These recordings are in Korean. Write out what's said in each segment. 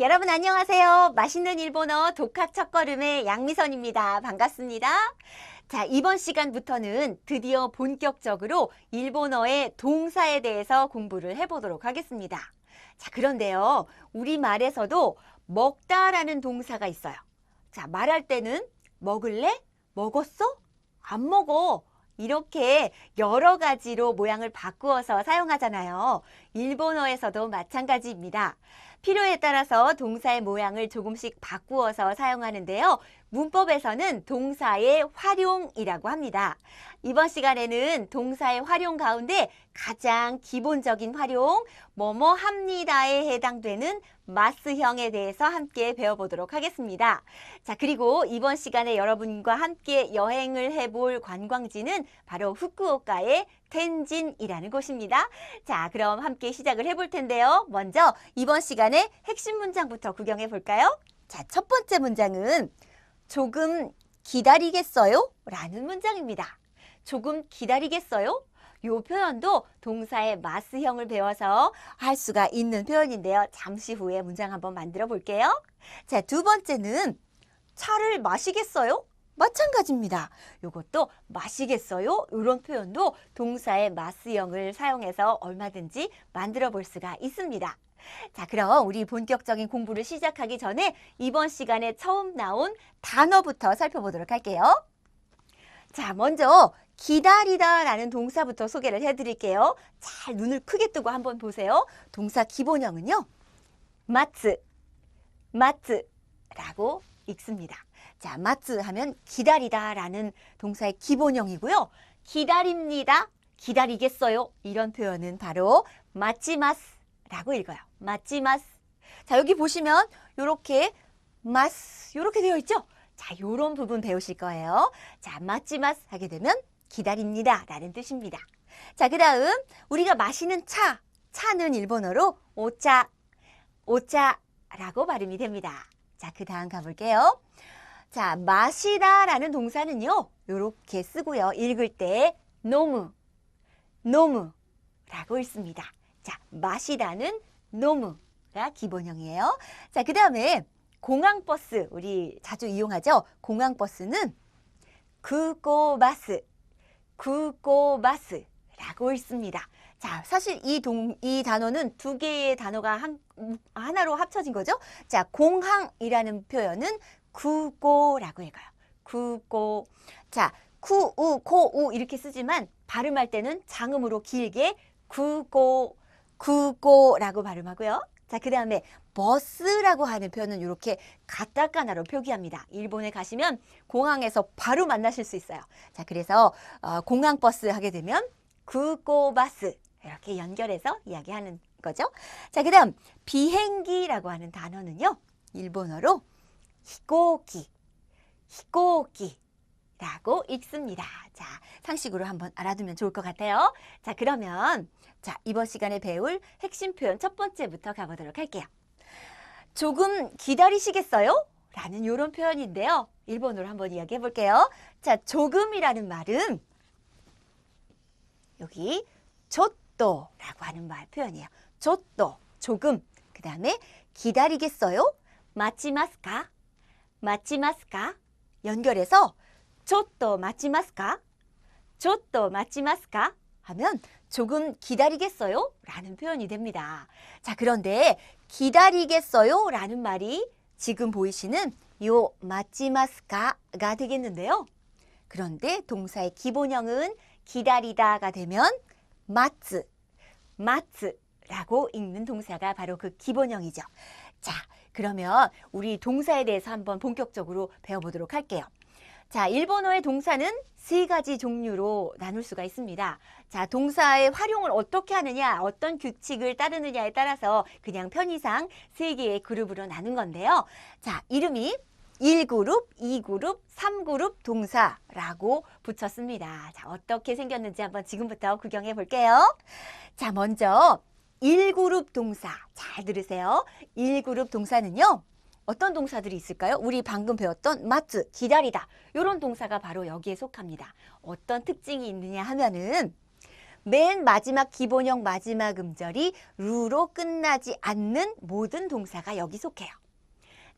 여러분 안녕하세요. 맛있는 일본어 독학 첫걸음의 양미선입니다. 반갑습니다. 자, 이번 시간부터는 드디어 본격적으로 일본어의 동사에 대해서 공부를 해보도록 하겠습니다. 자, 그런데요. 우리말에서도 먹다라는 동사가 있어요. 자, 말할 때는 먹을래? 먹었어? 안 먹어. 이렇게 여러 가지로 모양을 바꾸어서 사용하잖아요. 일본어에서도 마찬가지입니다. 필요에 따라서 동사의 모양을 조금씩 바꾸어서 사용하는데요. 문법에서는 동사의 활용이라고 합니다. 이번 시간에는 동사의 활용 가운데 가장 기본적인 활용, 뭐뭐 합니다에 해당되는 마스형에 대해서 함께 배워보도록 하겠습니다. 자, 그리고 이번 시간에 여러분과 함께 여행을 해볼 관광지는 바로 후쿠오카의 텐진이라는 곳입니다. 자, 그럼 함께 시작을 해볼 텐데요. 먼저 이번 시간에 핵심 문장부터 구경해 볼까요? 자, 첫 번째 문장은 조금 기다리겠어요? 라는 문장입니다. 조금 기다리겠어요? 요 표현도 동사의 마스형을 배워서 할 수가 있는 표현인데요. 잠시 후에 문장 한번 만들어 볼게요. 자, 두 번째는 차를 마시겠어요? 마찬가지입니다. 요것도 마시겠어요? 이런 표현도 동사의 마스형을 사용해서 얼마든지 만들어 볼 수가 있습니다. 자, 그럼 우리 본격적인 공부를 시작하기 전에 이번 시간에 처음 나온 단어부터 살펴보도록 할게요. 자, 먼저 기다리다 라는 동사부터 소개를 해드릴게요. 잘 눈을 크게 뜨고 한번 보세요. 동사 기본형은요. 마츠, 마츠라고 읽습니다. 자, 마츠 하면 기다리다 라는 동사의 기본형이고요. 기다립니다, 기다리겠어요. 이런 표현은 바로 마치마스 라고 읽어요. 마치마스. 자, 여기 보시면 이렇게 마스 이렇게 되어 있죠? 자, 요런 부분 배우실 거예요. 자, 마치마스 하게 되면 기다립니다 라는 뜻입니다. 자, 그 다음 우리가 마시는 차, 차는 일본어로 오차, 오차라고 발음이 됩니다. 자, 그 다음 가볼게요. 자, 마시다 라는 동사는요, 요렇게 쓰고요. 읽을 때 노무, 노무라고 읽습니다. 자, 마시다는 노무가 기본형이에요. 자, 그 다음에 공항버스, 우리 자주 이용하죠? 공항버스는 구고바스, 구고바스라고 읽습니다. 자, 사실 이 동, 이 단어는 두 개의 단어가 한, 하나로 합쳐진 거죠? 자, 공항이라는 표현은 구고라고 읽어요. 구고. 자, 쿠우, 코우 이렇게 쓰지만 발음할 때는 장음으로 길게 구고, 구고라고 발음하고요. 자, 그 다음에 버스라고 하는 표현은 이렇게 가타카나로 표기합니다. 일본에 가시면 공항에서 바로 만나실 수 있어요. 자, 그래서 어, 공항 버스 하게 되면 구고바스 이렇게 연결해서 이야기하는 거죠. 자, 그 다음 비행기라고 하는 단어는요. 일본어로 히고기, 히고기라고 읽습니다. 자, 상식으로 한번 알아두면 좋을 것 같아요. 자, 그러면 자, 이번 시간에 배울 핵심 표현 첫 번째부터 가보도록 할게요. 조금 기다리시겠어요? 라는 이런 표현인데요. 일본어로 한번 이야기해 볼게요. 자, 조금이라는 말은 여기 조또라고 하는 말 표현이에요. 조또, 조금. 그 다음에 기다리겠어요? 마치마스까? 마치마스까? 연결해서 조또 마치마스까? 조또 마치마스까? 하면 조금 기다리겠어요? 라는 표현이 됩니다. 자, 그런데 기다리겠어요? 라는 말이 지금 보이시는 요 마치마스카가 되겠는데요. 그런데 동사의 기본형은 기다리다가 되면 마츠, 마츠라고 읽는 동사가 바로 그 기본형이죠. 자, 그러면 우리 동사에 대해서 한번 본격적으로 배워보도록 할게요. 자, 일본어의 동사는 세 가지 종류로 나눌 수가 있습니다. 자, 동사의 활용을 어떻게 하느냐, 어떤 규칙을 따르느냐에 따라서 그냥 편의상 세 개의 그룹으로 나눈 건데요. 자, 이름이 1그룹, 2그룹, 3그룹 동사라고 붙였습니다. 자, 어떻게 생겼는지 한번 지금부터 구경해 볼게요. 자, 먼저 1그룹 동사. 잘 들으세요. 1그룹 동사는요. 어떤 동사들이 있을까요? 우리 방금 배웠던 마츠, 기다리다. 이런 동사가 바로 여기에 속합니다. 어떤 특징이 있느냐 하면은 맨 마지막 기본형 마지막 음절이 루로 끝나지 않는 모든 동사가 여기 속해요.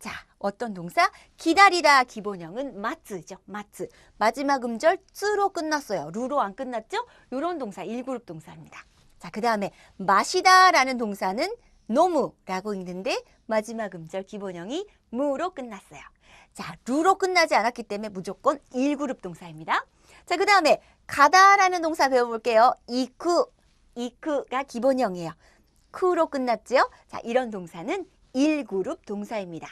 자, 어떤 동사? 기다리다 기본형은 마츠죠. 마츠. 마지막 음절 쯔로 끝났어요. 루로 안 끝났죠? 요런 동사 1그룹 동사입니다. 자, 그 다음에 마시다라는 동사는 노무라고 읽는데 마지막 음절 기본형이 무로 끝났어요. 자, 루로 끝나지 않았기 때문에 무조건 1그룹 동사입니다. 자, 그 다음에 가다라는 동사 배워볼게요. 이쿠. 이쿠가 기본형이에요. 쿠로 끝났죠? 자, 이런 동사는 1그룹 동사입니다.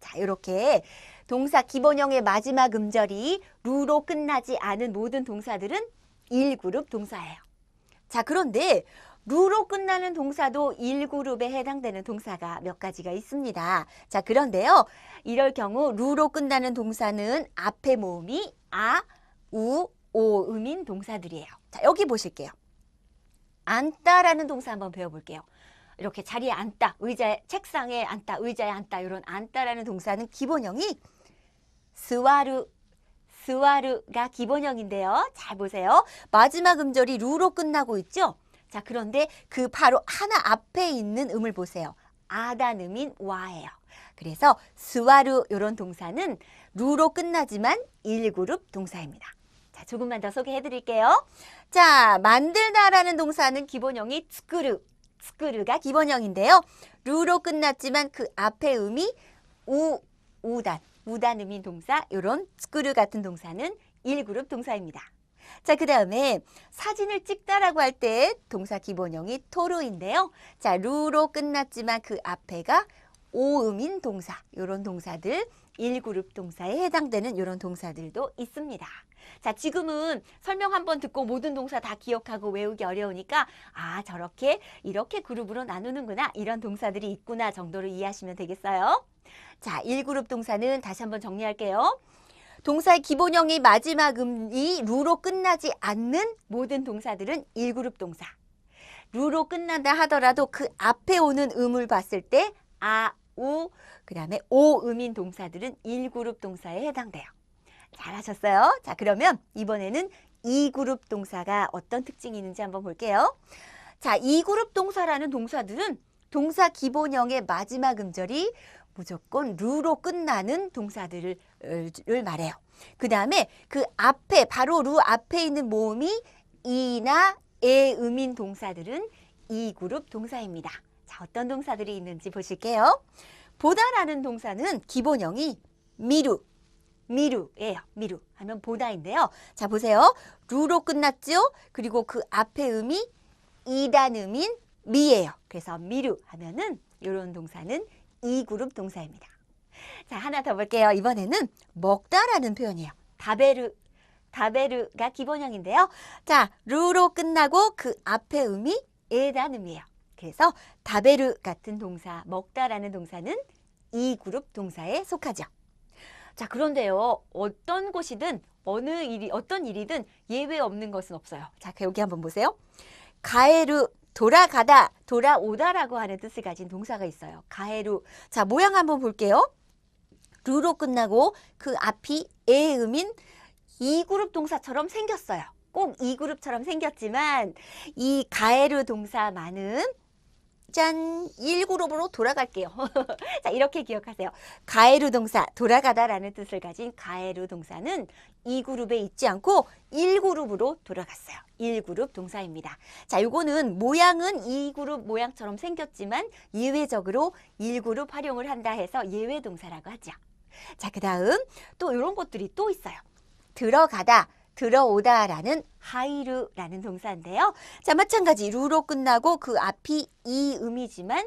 자, 이렇게 동사 기본형의 마지막 음절이 루로 끝나지 않은 모든 동사들은 1그룹 동사예요. 자, 그런데 루로 끝나는 동사도 1그룹에 해당되는 동사가 몇 가지가 있습니다. 자, 그런데요. 이럴 경우 루로 끝나는 동사는 앞에 모음이 아, 우, 오 음인 동사들이에요. 자, 여기 보실게요. 앉다라는 동사 한번 배워볼게요. 이렇게 자리에 앉다, 의자에 책상에 앉다, 의자에 앉다 이런 앉다라는 동사는 기본형이 스와르 스와르가 기본형인데요. 잘 보세요. 마지막 음절이 루로 끝나고 있죠. 자, 그런데 그 바로 하나 앞에 있는 음을 보세요. 아다음인 와예요. 그래서 스와르 이런 동사는 루로 끝나지만 1그룹 동사입니다. 자, 조금만 더 소개해 드릴게요. 자, 만들다라는 동사는 기본형이 스크르, 스크르가 기본형인데요. 루로 끝났지만 그 앞에 음이 우, 우단, 우단음인 동사, 요런 스크르 같은 동사는 1그룹 동사입니다. 자, 그 다음에 사진을 찍다라고 할 때 동사 기본형이 토르인데요. 자, 루로 끝났지만 그 앞에가 오음인 동사, 요런 동사들 1그룹 동사에 해당되는 요런 동사들도 있습니다. 자, 지금은 설명 한번 듣고 모든 동사 다 기억하고 외우기 어려우니까 아, 저렇게 이렇게 그룹으로 나누는구나. 이런 동사들이 있구나 정도로 이해하시면 되겠어요. 자, 1그룹 동사는 다시 한번 정리할게요. 동사의 기본형이 마지막 음이 루로 끝나지 않는 모든 동사들은 1그룹 동사. 루로 끝난다 하더라도 그 앞에 오는 음을 봤을 때 아, 우, 그 다음에 오 음인 동사들은 1그룹 동사에 해당돼요. 잘하셨어요. 자, 그러면 이번에는 2그룹 동사가 어떤 특징이 있는지 한번 볼게요. 자, 2그룹 동사라는 동사들은 동사 기본형의 마지막 음절이 무조건 루로 끝나는 동사들을 을 말해요. 그 다음에 그 앞에 바로 루 앞에 있는 모음이 이나 에 음인 동사들은 2그룹 동사입니다. 자, 어떤 동사들이 있는지 보실게요. 보다라는 동사는 기본형이 미루, 미루예요. 미루 하면 보다인데요. 자, 보세요. 루로 끝났죠? 그리고 그 앞에 음이 이단 음인 미예요. 그래서 미루 하면은 이런 동사는 2그룹 동사입니다. 자, 하나 더 볼게요. 이번에는 먹다라는 표현이에요. 다베르. 다베르가 기본형인데요. 자, 루로 끝나고 그 앞에 음이 에단 음이에요. 그래서 다베르 같은 동사, 먹다라는 동사는 2그룹 동사에 속하죠. 자, 그런데요. 어떤 곳이든 어느 일이 어떤 일이든 예외 없는 것은 없어요. 자, 여기 한번 보세요. 가에르 돌아가다, 돌아오다라고 하는 뜻을 가진 동사가 있어요. 가에루. 자, 모양 한번 볼게요. 루로 끝나고 그 앞이 에음인 2그룹 동사처럼 생겼어요. 꼭 2그룹처럼 생겼지만 이 가에르 동사만은 짠 1그룹으로 돌아갈게요. 자 이렇게 기억하세요. 가에르 동사 돌아가다라는 뜻을 가진 가에르 동사는 2그룹에 있지 않고 1그룹으로 돌아갔어요. 1그룹 동사입니다. 자 요거는 모양은 2그룹 모양처럼 생겼지만 예외적으로 1그룹 활용을 한다 해서 예외 동사라고 하죠. 자 그 다음 또 이런 것들이 또 있어요. 들어가다 들어오다라는 하이르라는 동사인데요. 자, 마찬가지 루로 끝나고 그 앞이 이 음이지만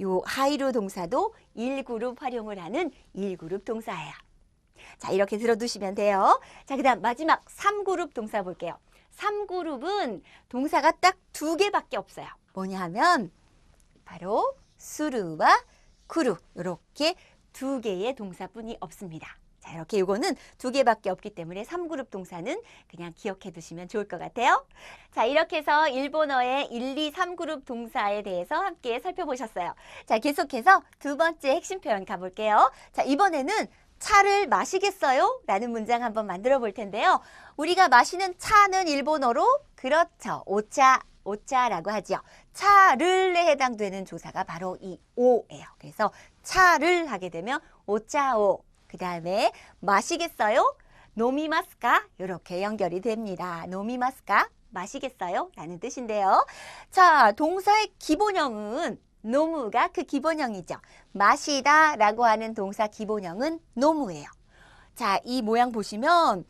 요 하이르 동사도 1그룹 활용을 하는 1그룹 동사예요. 자, 이렇게 들어두시면 돼요. 자, 그 다음 마지막 3그룹 동사 볼게요. 3그룹은 동사가 딱 두 개밖에 없어요. 뭐냐 하면 바로 수르와 쿠루 이렇게 두 개의 동사뿐이 없습니다. 자, 이렇게 이거는 두 개밖에 없기 때문에 3그룹 동사는 그냥 기억해 두시면 좋을 것 같아요. 자, 이렇게 해서 일본어의 1, 2, 3그룹 동사에 대해서 함께 살펴보셨어요. 자, 계속해서 두 번째 핵심 표현 가볼게요. 자, 이번에는 차를 마시겠어요? 라는 문장 한번 만들어 볼 텐데요. 우리가 마시는 차는 일본어로 그렇죠. 오차, 오차라고 하지요. 차를에 해당되는 조사가 바로 이 오예요. 그래서 차를 하게 되면 오차오. 그 다음에 마시겠어요? 노미마스까? 이렇게 연결이 됩니다. 노미마스까? 마시겠어요? 라는 뜻인데요. 자, 동사의 기본형은 노무가 그 기본형이죠. 마시다 라고 하는 동사 기본형은 노무예요. 자, 이 모양 보시면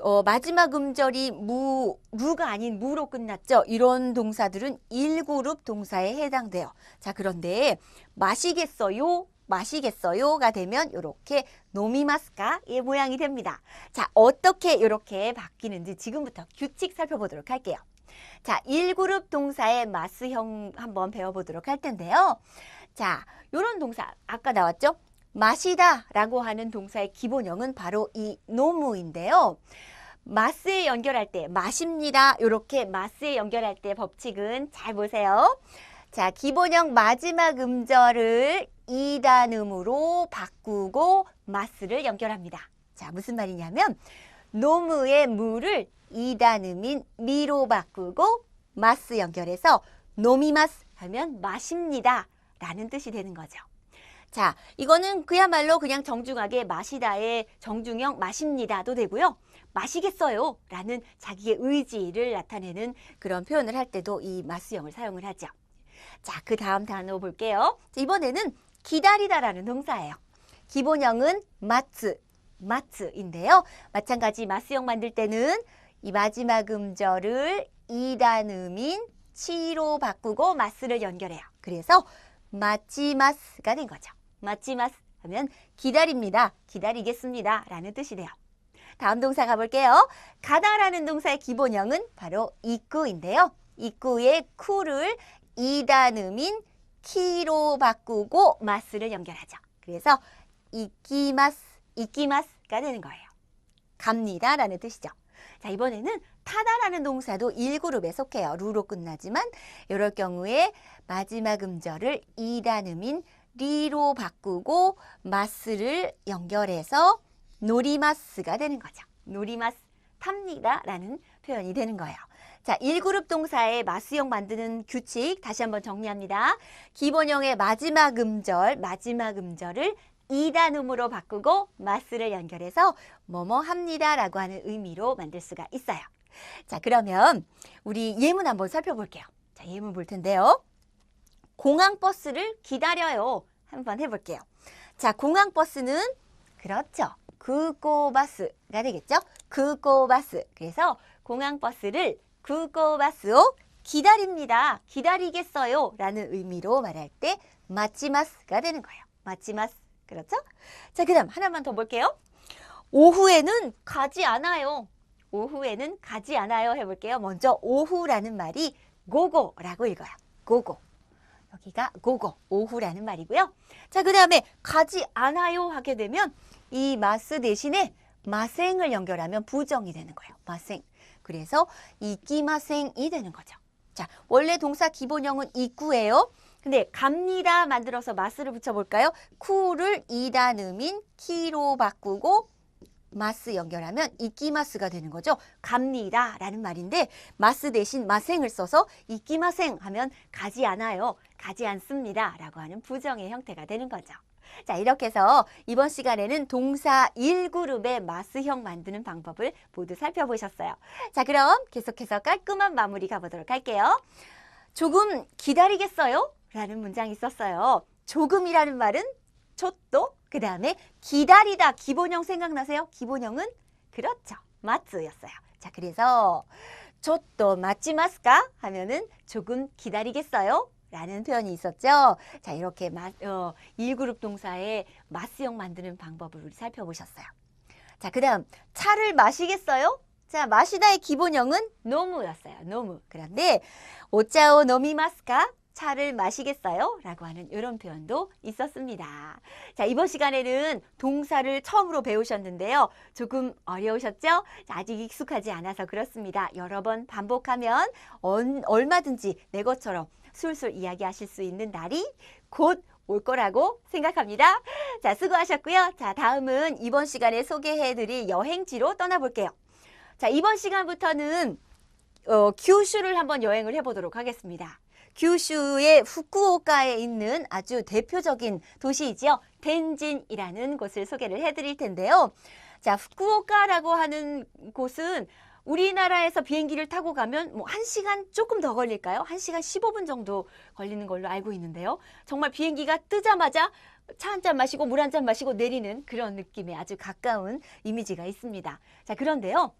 어, 마지막 음절이 무, 무가 아닌 무로 끝났죠. 이런 동사들은 1그룹 동사에 해당돼요. 자, 그런데 마시겠어요? 마시겠어요가 되면 이렇게 노미마스카 의 모양이 됩니다. 자, 어떻게 이렇게 바뀌는지 지금부터 규칙 살펴보도록 할게요. 자, 1그룹 동사의 마스형 한번 배워보도록 할 텐데요. 자, 요런 동사 아까 나왔죠? 마시다 라고 하는 동사의 기본형은 바로 이 노무인데요. 마스에 연결할 때 마십니다. 이렇게 마스에 연결할 때 법칙은 잘 보세요. 자, 기본형 마지막 음절을 이단음으로 바꾸고 마스를 연결합니다. 자, 무슨 말이냐면 노무의 무를 이단음인 미로 바꾸고 마스 연결해서 노미마스 하면 마십니다. 라는 뜻이 되는 거죠. 자, 이거는 그야말로 그냥 정중하게 마시다의 정중형 마십니다도 되고요. 마시겠어요. 라는 자기의 의지를 나타내는 그런 표현을 할 때도 이 마스형을 사용을 하죠. 자, 그 다음 단어 볼게요. 자, 이번에는 기다리다라는 동사예요. 기본형은 마츠, 마츠인데요. 마찬가지 마스형 만들 때는 이 마지막 음절을 이단음인 치로 바꾸고 마스를 연결해요. 그래서 마치마스가 된 거죠. 마치마스 하면 기다립니다. 기다리겠습니다. 라는 뜻이 돼요. 다음 동사 가볼게요. 가다라는 동사의 기본형은 바로 이꾸인데요. 이꾸의 쿠를 이단음인 키로 바꾸고 마스를 연결하죠. 그래서 이끼마스, 이끼마스가 되는 거예요. 갑니다 라는 뜻이죠. 자, 이번에는 타다라는 동사도 1그룹에 속해요. 루로 끝나지만 이럴 경우에 마지막 음절을 이단음인 리로 바꾸고 마스를 연결해서 노리마스가 되는 거죠. 노리마스, 탑니다 라는 표현이 되는 거예요. 자, 1그룹 동사의 마스형 만드는 규칙 다시 한번 정리합니다. 기본형의 마지막 음절, 마지막 음절을 이단음으로 바꾸고 마스를 연결해서 뭐뭐 합니다 라고 하는 의미로 만들 수가 있어요. 자, 그러면 우리 예문 한번 살펴볼게요. 자, 예문 볼 텐데요. 공항버스를 기다려요. 한번 해볼게요. 자, 공항버스는 그렇죠. 그고바스가 되겠죠? 그고바스. 그래서 공항버스를 그고바스を기다립니다. 기다리겠어요. 라는 의미로 말할 때 마치마스가 되는 거예요. 마치마스. 그렇죠? 자, 그 다음 하나만 더 볼게요. 오후에는 가지 않아요. 오후에는 가지 않아요. 해볼게요. 먼저 오후라는 말이 고고라고 읽어요. 고고. 여기가 고고, 오후라는 말이고요. 자, 그 다음에 가지 않아요 하게 되면 이 마스 대신에 마생을 연결하면 부정이 되는 거예요. 마생. 그래서 이끼마생이 되는 거죠. 자, 원래 동사 기본형은 이꾸예요. 근데 갑니다 만들어서 마스를 붙여볼까요? 쿠를 이단음인 키로 바꾸고 마스 연결하면 이끼마스가 되는 거죠. 갑니다 라는 말인데 마스 대신 마생을 써서 이끼마생 하면 가지 않아요. 가지 않습니다 라고 하는 부정의 형태가 되는 거죠. 자 이렇게 해서 이번 시간에는 동사 1그룹의 마스형 만드는 방법을 모두 살펴보셨어요. 자 그럼 계속해서 깔끔한 마무리 가보도록 할게요. 조금 기다리겠어요? 라는 문장이 있었어요. 조금이라는 말은 초또 그 다음에 기다리다 기본형 생각나세요? 기본형은 그렇죠. 마츠였어요. 자 그래서 초또 마치마스까 하면은 조금 기다리겠어요? 라는 표현이 있었죠. 자 이렇게 마, 어, 1그룹 동사의 마스형 만드는 방법을 우리 살펴보셨어요. 자 그 다음 차를 마시겠어요? 자 마시다의 기본형은 노무였어요. 노무. 그런데 오짜오 노미마스까? 차를 마시겠어요? 라고 하는 이런 표현도 있었습니다. 자, 이번 시간에는 동사를 처음으로 배우셨는데요. 조금 어려우셨죠? 자, 아직 익숙하지 않아서 그렇습니다. 여러 번 반복하면 언, 얼마든지 내 것처럼 술술 이야기하실 수 있는 날이 곧 올 거라고 생각합니다. 자, 수고하셨고요. 자, 다음은 이번 시간에 소개해드릴 여행지로 떠나볼게요. 자, 이번 시간부터는 어, 규슈를 한번 여행을 해보도록 하겠습니다. 규슈의 후쿠오카에 있는 아주 대표적인 도시이지요. 텐진이라는 곳을 소개를 해드릴 텐데요. 자, 후쿠오카라고 하는 곳은 우리나라에서 비행기를 타고 가면 뭐 1시간 조금 더 걸릴까요? 1시간 15분 정도 걸리는 걸로 알고 있는데요. 정말 비행기가 뜨자마자 차 한 잔 마시고 물 한 잔 마시고 내리는 그런 느낌에 아주 가까운 이미지가 있습니다. 자, 그런데요.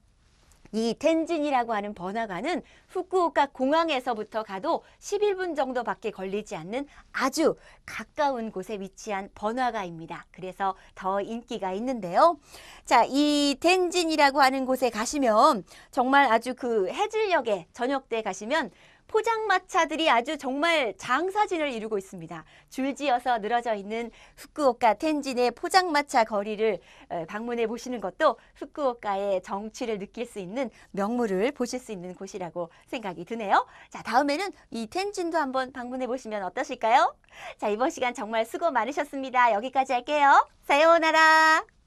이 텐진이라고 하는 번화가는 후쿠오카 공항에서부터 가도 11분 정도밖에 걸리지 않는 아주 가까운 곳에 위치한 번화가입니다. 그래서 더 인기가 있는데요. 자, 이 텐진이라고 하는 곳에 가시면 정말 아주 그 해질녘에 저녁 때 가시면 포장마차들이 아주 정말 장사진을 이루고 있습니다. 줄지어서 늘어져 있는 후쿠오카 텐진의 포장마차 거리를 어, 방문해 보시는 것도 후쿠오카의 정취를 느낄 수 있는 명물을 보실 수 있는 곳이라고 생각이 드네요. 자, 다음에는 이 텐진도 한번 방문해 보시면 어떠실까요? 자, 이번 시간 정말 수고 많으셨습니다. 여기까지 할게요. 사요나라.